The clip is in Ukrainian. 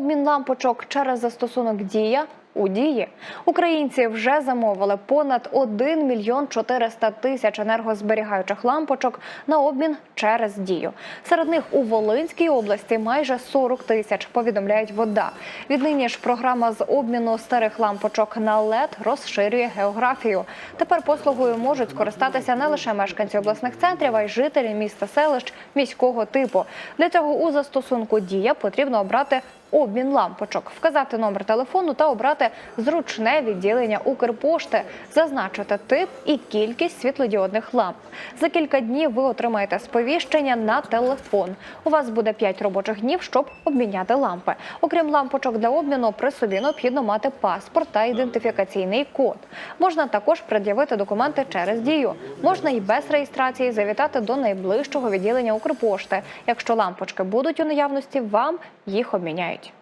Обмін лампочок через застосунок Дія у дії українці вже замовили понад 1 мільйон 400 тисяч енергозберігаючих лампочок на обмін через дію. Серед них у Волинській області майже 40 тисяч. Повідомляють вода. Віднині ж програма з обміну старих лампочок на LED розширює географію. Тепер послугою можуть скористатися не лише мешканці обласних центрів, а й жителі міста селищ міського типу. Для цього у застосунку Дія потрібно обрати обмін лампочок, вказати номер телефону та обрати зручне відділення Укрпошти, зазначити тип і кількість світлодіодних ламп. За кілька днів ви отримаєте сповіщення на телефон. У вас буде 5 робочих днів, щоб обміняти лампи. Окрім лампочок для обміну, при собі необхідно мати паспорт та ідентифікаційний код. Можна також пред'явити документи через дію. Можна і без реєстрації завітати до найближчого відділення Укрпошти. Якщо лампочки будуть у наявності, вам їх обміняють.